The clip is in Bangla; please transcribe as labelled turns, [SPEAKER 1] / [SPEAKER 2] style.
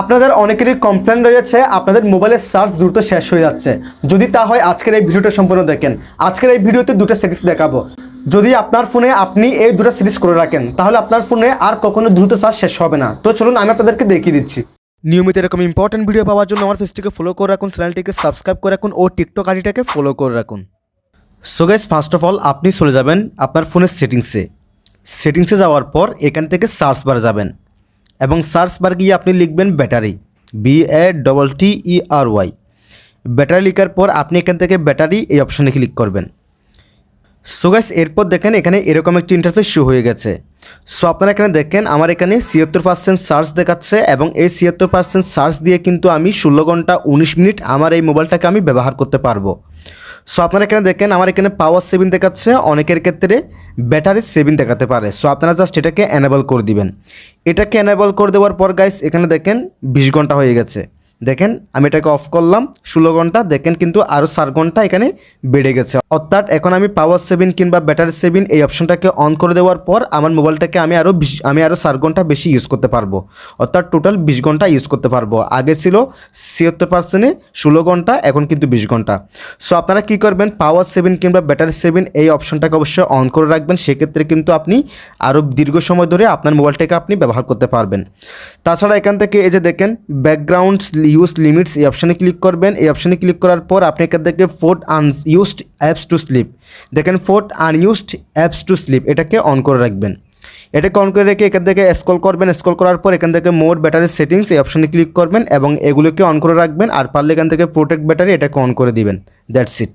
[SPEAKER 1] আপনাদের অনেকেরই কমপ্লেন রয়েছে, আপনাদের মোবাইলের চার্জ দ্রুত শেষ হয়ে যাচ্ছে। যদি তা হয়, আজকের এই ভিডিওটা সম্পূর্ণ দেখেন। আজকের এই ভিডিওতে দুটো সিরিজ দেখাবো। যদি আপনার ফোনে আপনি এই দুটো সিরিজ করে রাখেন, তাহলে আপনার ফোনে আর কখনো দ্রুত চার্জ শেষ হবে না। তো চলুন, আমি আপনাদেরকে দেখিয়ে দিচ্ছি। নিয়মিত এরকম ইম্পর্টেন্ট ভিডিও পাওয়ার জন্য আমার ফেসটিকে ফলো করে রাখুন চ্যানেলটিকে সাবস্ক্রাইব করে রাখুন, ও টিকটক আইডিটাকে ফলো করে রাখুন। So guys first of all আপনি চলে যাবেন আপনার ফোনের সেটিংসে সেটিংসে যাওয়ার পর এখান থেকে সার্চ বারে যাবেন। এবং সার্চ বার গিয়ে আপনি লিখবেন battery B A double T E R Y battery লিখার পর আপনি এখান থেকে ব্যাটারি এই অপশানে ক্লিক করবেন। সো গাইস এরপর দেখেন এখানে এরকম একটি ইন্টারফেস শো হয়ে গেছে। সো আপনারা এখানে দেখেন, আমার এখানে ছিয়াত্তর পার্সেন্ট চার্জ দেখাচ্ছে এবং এই ছিয়াত্তর পার্সেন্ট চার্জ দিয়ে কিন্তু আমি ষোলো ঘণ্টা উনিশ মিনিট আমার এই মোবাইলটাকে আমি ব্যবহার করতে পারব। সো আপনারা এখানে দেখেন, আমার এখানে পাওয়ার সেভিং দেখাচ্ছে, অনেকের ক্ষেত্রে ব্যাটারি সেভিং দেখাতে পারে। সো আপনারা জাস্ট এটাকে অ্যানেবল করে দিবেন। এটাকে অ্যানেবল করে দেওয়ার পর গাইস এখানে দেখেন বিশ ঘণ্টা হয়ে গেছে। দেখেন, আমি এটাকে অফ করলাম, ষোলো ঘণ্টা। দেখেন কিন্তু আরও চার ঘণ্টা এখানে বেড়ে গেছে। অর্থাৎ এখন আমি পাওয়ার সেভিং কিংবা ব্যাটারি সেভিং এই অপশনটাকে অন করে দেওয়ার পর আমার মোবাইলটাকে আমি আরও আমি আরও চার ঘণ্টা বেশি ইউজ করতে পারব। অর্থাৎ টোটাল বিশ ঘণ্টা ইউজ করতে পারব। আগে ছিল ছিয়াত্তর পার্সেন্টে ষোলো ঘণ্টা, এখন কিন্তু বিশ ঘণ্টা। সো আপনারা কী করবেন? পাওয়ার সেভিং কিংবা ব্যাটারি সেভিং এই অপশনটাকে অবশ্যই অন করে রাখবেন। সেক্ষেত্রে কিন্তু আপনি আরও দীর্ঘ সময় ধরে আপনার মোবাইলটাকে আপনি ব্যবহার করতে পারবেন। তাছাড়া এখান থেকে এই যে দেখেন ব্যাকগ্রাউন্ড ইউজ লিমিটস এই অপশানে ক্লিক করবেন। এই অপশানে ক্লিক করার পর আপনি এখান থেকে put un unused apps to sleep দেখেন put unused apps to sleep এটাকে অন করে রাখবেন। এটাকে অন করে রেখে এখান থেকে স্ক্রল করবেন। স্ক্রল করার পর এখান থেকে মোড ব্যাটারি সেটিংস এই অপশানে ক্লিক করবেন এবং এগুলোকে অন করে রাখবেন। আর পারলে এখান থেকে প্রোটেক্ট ব্যাটারি এটাকে অন করে দিবেন। That's it